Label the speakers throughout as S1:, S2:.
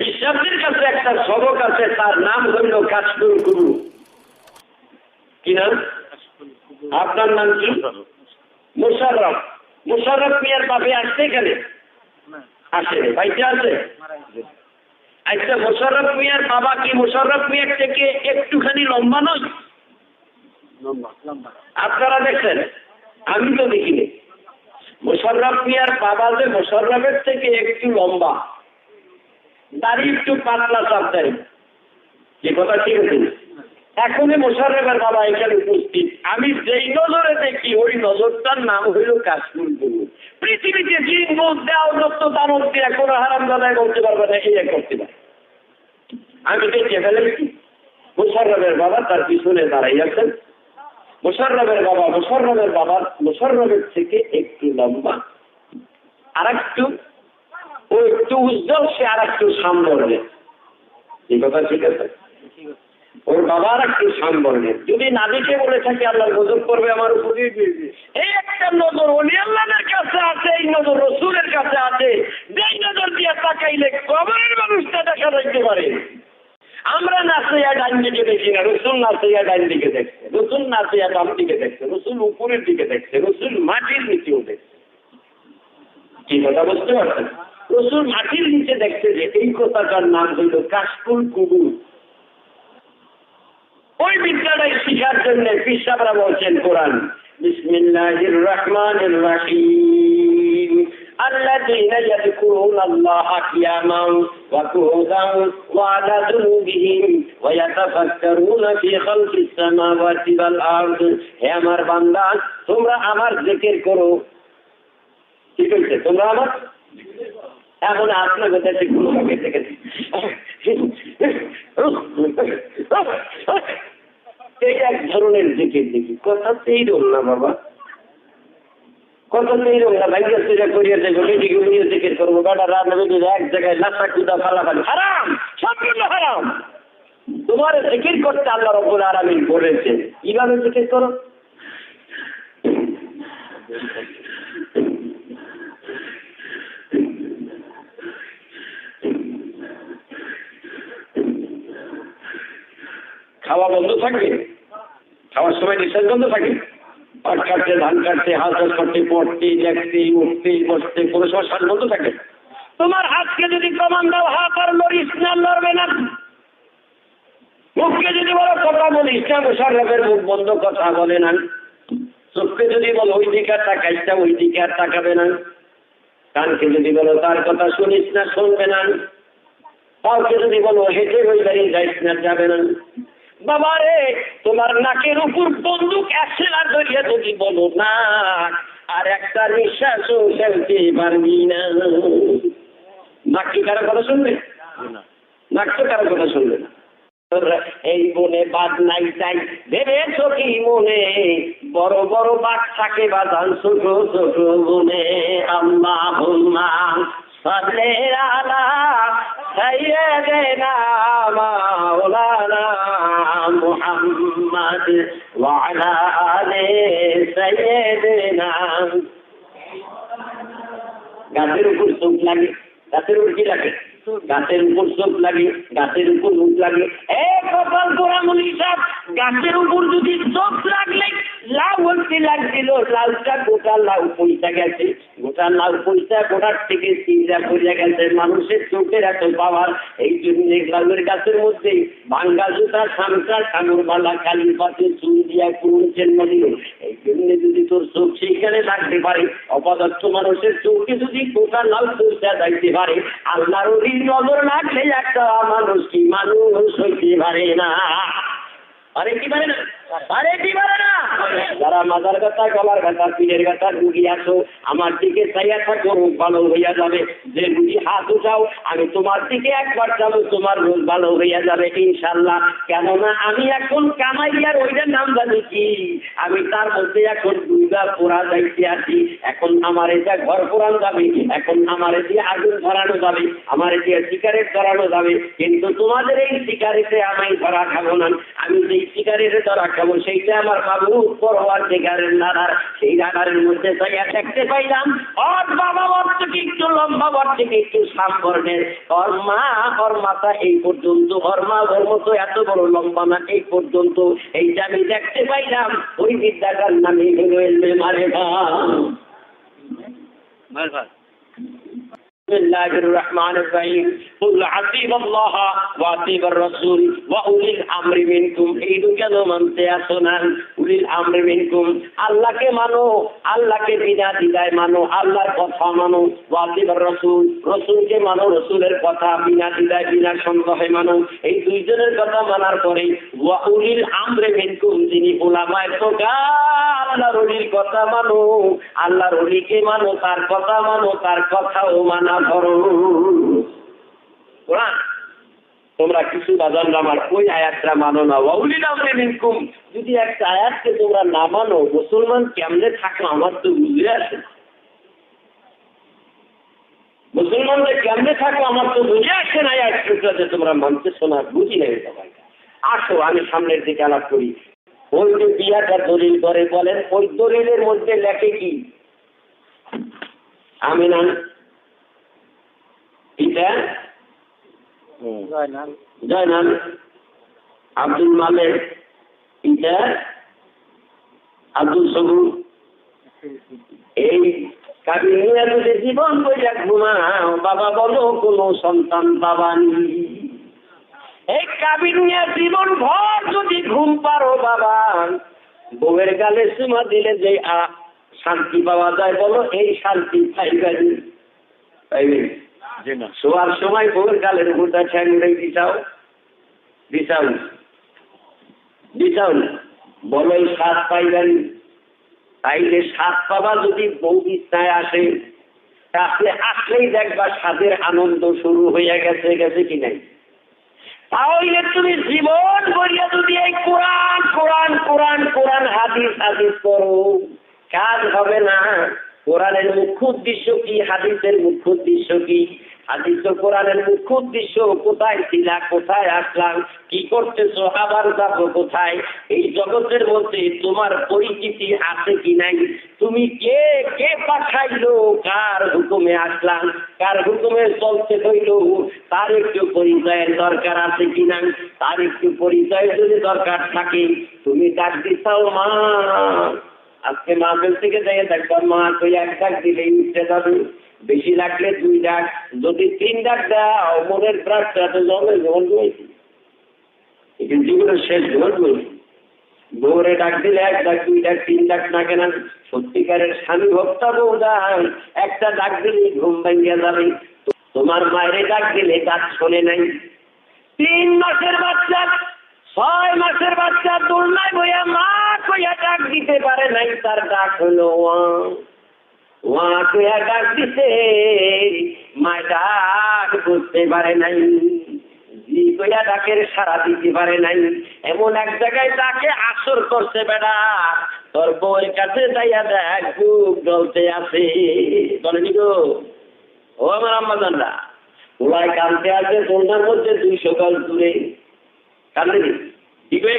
S1: বিশ্বাসের কাছে একটা সবক আছে তার নাম হইল কাশফুল গুরু কি নাম? আপনার নাম কি? মুশারফ মুশারফ মিয়ার বাপে আসছে এখানে? আসে ভাইতে আছে? আচ্ছা মোশাররফ মিয়ার বাবা কি? মোশাররফ মিয়ার থেকে একটুখানি লম্বা নয়? আপনারা দেখছেন? আমি তো দেখিনি। মোশাররফ মিয়ার বাবা যে মোশাররফের থেকে একটু লম্বা। দাড়ি একটু পাতলা চাপতাই যে কথা ঠিক আছে। এখনই মোশাররফের বাবা এখানে উপস্থিত। আমি যেই নজরে দেখি, ওই নজরটার নাম হইল কাশ্মীর গুরু পৃথিবীতে জিন বোধ দেওয়া যত দানব দিয়ে কোনো হারাম দাদায় বলতে পারবে না, এই করতে পারে। আমি দেখে ফেলেছি। মোশাররফের বাবা তার পিছনে দাঁড়াই আছেন। মোশাররফের বাবা মোশাররফের বাবা, মোশাররফের থেকে একটু লম্বা। আর একটু ও একটু উজ্জ্বল, সে আর একটু সামনে এই কথা ঠিক আছে? ওর বাবার একটু সামনে যদি না দেখে বলে থাকে আল্লাহ গজব করবে আমার উপরে। এই একটা নজর অলি আল্লাহের কাছে আছে, এই নজর রসুলের কাছে আছে। যেই নজর দিয়ে তাকাইলে কবরের মানুষটা দেখা যাইতে পারে? আমরা নাচইয়া ডান দিকে দেখি না, রসুল নাচইয়া ডান দিকে দেখছে, রসুল নাচইয়া বাম দিকে দেখছে, রসুল উপরের দিকে দেখছে, রসুল মাটির নিচেও দেখছে। কি কথা বুঝতে পারছেন? রসুল মাটির নিচে দেখছে যে এই কথাটার নাম হইল কাশফুল কুবুর ওই বিদ্যাটাই শিখার জন্য পিসাবরা বলছেন কোরআন বিসমিল্লাহির রহমানির রহিম الذين يذكرون الله قياما وقعودا وعلى جنوبهم ويتفكرون في خلق السماوات والارض হে আমার বান্দা তোমরা আমার জিকির করো কি কইছে তোমরা আমার এখন আপনার কথা এই এক ধরনের জিকির দেখি। কথা সেইরকম না বাবা। কত সেইরকম না। ভাইয়া সেটা করিয়া দেখো উনিয়ে জিকির করব। বেটা রাত এক জায়গায় লাসা কুদা ফালাফালি হারাম! সম্পূর্ণ হারাম! তোমার জিকির করতে আল্লাহ রব্বুল আলামিন বলেছে কীভাবে জিকির করো? খাওয়া বন্ধ থাকবে? খাওয়ার সময় নিঃশ্বাস বন্ধ থাকে? পাট কাটতে, ধান কাটতে, হাত করতে পড়তে, দেখতে, উঠতে, বসতে, কোনো সময় শ্বাস বন্ধ থাকে? তোমার হাতকে যদি প্রমাণ দাও, হাত আর লড়িস না লড়বে না। মুখকে যদি বলো, কথা বলিস না মুশারফের মুখ বন্ধ, কথা বলে না। চোখকে যদি বলো, ওই দিকে আর তাকাইস ওই দিকে আর তাকাবে না। কানকে যদি বলো, তার কথা শুনিস না, শুনবে না। কাউকে যদি বলো, হেঁটে ওই দাঁড়িয়ে যাইস না, যাবে না। বাবা রে তোমার নাকের উপর বন্দুক একশেলার ধরিয়া যদি বলো না আর একটা নিঃশ্বাসও ফেলতে পারবি না। নাক কি কারও কথা শুনবে? নাক তো কারও কথা শুনবে না। এই বনে বাদ নাই তাই ভেবেছ কি মনে? বড় বড় বাঘ থাকে বাদান ছোট ছোট বনে। আল্লাহ সাল্লে আলা سيدنا مولانا محمد وعلى آل سيدنا গাছের উপর চোখ লাগে গাছের উপর কি লাগে গাছের উপর চোখ লাগে গাছের উপর মুখ লাগে এ কপাল পোড়া মনি সাহেব গাছের উপর যদি চোখ লাগলে লাউ হচ্ছে লাগছিল লাউটা গোটা লাউ পয়সা গেছে। গোটা লাউ পয়সা গোটার থেকে চিন্তা করিয়া গেছে, মানুষের চোখের এত পাওয়ার, এই জন্য লাউয়ের গাছের মধ্যে ভাঙ্গা জুতা, সামটা কানুর বালা কালি পাতে চুল দিয়া কুড়ছেন দিল। এই জন্য যদি তোর চোখ সেইখানে লাগতে পারে, অপদার্থ মানুষের চোখে যদি গোটা লাউ পয়সা যাইতে পারে, আল্লাহর নজর লাগলে একটা মানুষ কি? মানুষ হইতে পারে না। আরে কি পারে না? মাজার কথা, গলার কথা কথা আসো আমার দিকে চাইয়া থাকো, রোগ ভালো হইয়া যাবে। যে হাত উঠাও, আমি তোমার দিকে একবার যাব, তোমার রোগ ভালো হইয়া যাবে ইনশাল্লাহ কেননা আমি এখন কামাইয়ার ওইটার নাম জানি কি? আমি তার মধ্যে এখন দুর্গা পোড়া যাইতে আছি। এখন আমার এটা ঘর পোড়ান যাবে, এখন আমার দিয়ে আগুন ধরানো যাবে, আমার দিয়ে সিগারেট ধরানো যাবে। কিন্তু তোমাদের এই সিগারেটে আমি ধরা খাব না। আমি যেই সিগারেটে ধরা খাব সেইটা আমার বাবু পরোয়ার দিগারের নাড়ার সেই নাড়ারের মধ্যে যাইয়া দেখতে পাইলাম, ওর বাবা ওর থেকে একটু লম্বা, ওর থেকে একটু সামবর্ণের। ওর মা, ওর মাথা এই পর্যন্ত, ওর মা ওর মতো এত বড় লম্বা না, এই পর্যন্ত। এইটা আমি দেখতে পাইলাম, ওই বিদ্যাটার নামে হলো এলমে মারে بسم الله الرحمن الرحيم قل عطيب الله وعطيب الرسول وأولي الأمر منكم এই দুজন মানতে আসো না উলিল আমর মিনকুম আল্লাহকে মানো আল্লাহকে বিনা দিদায় মানো আল্লাহর কথা মানো ওয়াজিবার রসুল রসুলকে মানো রসুলের কথা বিনা দিদায় বিনা সন্দেহে মানো এই দুইজনের কথা মানার পরে ওয়া উলিল আমরে মিনকুম যিনি ওলামায় প্রকার আল্লাহর অলির কথা মানো আল্লাহর অলিকে মানো তার কথা মানো তার কথাও মানা তোমরা কিছু বাজান আমার ওই আয়াতটা মানো না। ওয়াউলিল আমরে মিনকুম, যদি একটা আয়াতকে তোমরা না মানো, মুসলমান কেমনে থাকো আমার তো বুঝে আসে মুসলমানদের কেমনে থাকো আমার তো বুঝে আসে না আয়াতটা যে তোমরা মানতেছো না বুঝি নাই আসো, আমি সামনের দিকে আলাপ করি। ওই যে বিয়াটা দলিল করে বলেন, ওই দলিলের মধ্যে লেখে কি? আমি না এটা? জয়নাল। আব্দুল মালেক। এটা? আব্দুল সবুর এই কাবিনিয়া যদি জীবন বইয়া ঘুমাও বাবা বলো কোনো সন্তান বাবা এই কাবিনিয়া জীবন ভর যদি ঘুম পারো বাবা বউয়ের গালে সুমা দিলে যে আ শান্তি পাওয়া যায় বলো এই শান্তি পাইবেন পাইবেন শোয়ার সময় বউয়ের গালের উপরটা ঠ্যাং উড়ে দিছাও দিছাও দিছাও বলো এই স্বাদ পাইবেন তাইলে স্বাদ পাবা যদি বউ ইচ্ছায় আসে, তাহলে আসলেই দেখবা স্বাদের আনন্দ শুরু হইয়া গেছে গেছে কি নাই। তাহলে তুমি জীবন করিয়া যদি এই কোরআন কোরআন কোরআন কোরআন, হাদিস হাদিস করো কাজ হবে না। কোরআনের মুখ্য উদ্দেশ্য কি? হাদিসের মুখ্য উদ্দেশ্য কি? হাদিস ও কোরআনের মুখ্য উদ্দেশ্য, কোথায় ছিলা, কোথায় আসলাম, কি করতেছো, আবার যাব কোথায়? এই জগতের মধ্যে তোমার পরিচিতি আছে কি নাই? তুমি কে কে পাঠাইলো, কার হুকুমে আসলাম, কার হুকুমে চলতে হইল, তার একটু পরিচয়ের দরকার আছে কি না তার একটু পরিচয় যদি দরকার থাকে, তুমি ডাক দিতাও মা। আজকে মাহফিল থেকে যাই দেখবা মা, তুই এক ডাক দিলেই উঠতে যাবে। বেশি লাগলে দুই ডাক, যদি তিন ডাক দাও মনের প্রাণটা তো জমে জমন রয়েছে এটি জীবনের শেষ জমন রয়েছে বউরে ডাক দিলে এক ডাক, দুই ডাক, তিন ডাক না কেন? সত্যিকারের স্বামী ভক্তা বউ ডাক একটা ডাক দিলে ঘুম ভাঙ্গিয়া যাবে। তোমার মায়ের ডাক দিলে ডাক শোনে নাই। তিন মাসের বাচ্চা, ছয় মাসের বাচ্চা দোলনায় দিতে পারে নাই তার ডাক হলো ওয়া। ওয়া কইয়া ডাক দিতে মা ডাক বুঝতে পারে নাই। জি কইয়া ডাকের সারা দিতে পারে নাই। এমন এক জায়গায় তাকে আসর করছে বেড়া তোর বউয়ের কাছে যাইয়া দেখ, বুক জ্বলতে আছে। বলেনি গো? ও আমার আম্মা জানরা ওলাই কানতে আছে, সন্ধ্যার মধ্যে দুইশো গল দূরে। কান্দে কি? করে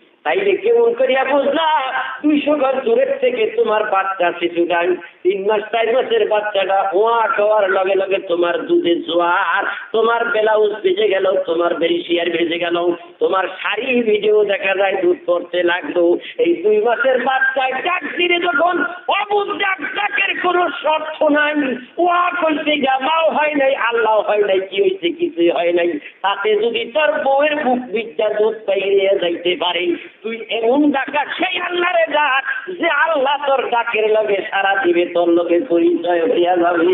S1: তাইলে কেমন করিয়া বুঝলাম দুইশো ঘর দূরের থেকে তোমার বাচ্চা শিশুটা তিন মাস, চার মাসের বাচ্চাটা ওয়া খাওয়ার লগে লগে তোমার দুধে জোয়ার, তোমার ব্লাউজ ভিজে গেল, তোমার বেরিশিয়ার ভেজে গেল, তোমার শাড়ি ভিজেও দেখা যায় দুধ পড়তে লাগল। এই দুই মাসের বাচ্চায় ডাক দিলে যখন অবুধ ডাক, ডাকের কোনো শর্ত নাই। ওয়া কইতে জামাও হয় নাই, আল্লাহ হয় নাই, কি হয়েছে কিছুই হয় নাই। তাতে যদি তোর বউয়ের মুখ বিদ্যা দুধ পাইয়ে যাইতে পারে তুই এমন ডাকা, সেই আল্লাহরে ডাক যে আল্লাহ তোর ডাকের লগে সারা দিবে তোর লোকে পরিচয় হইয়া যাবে।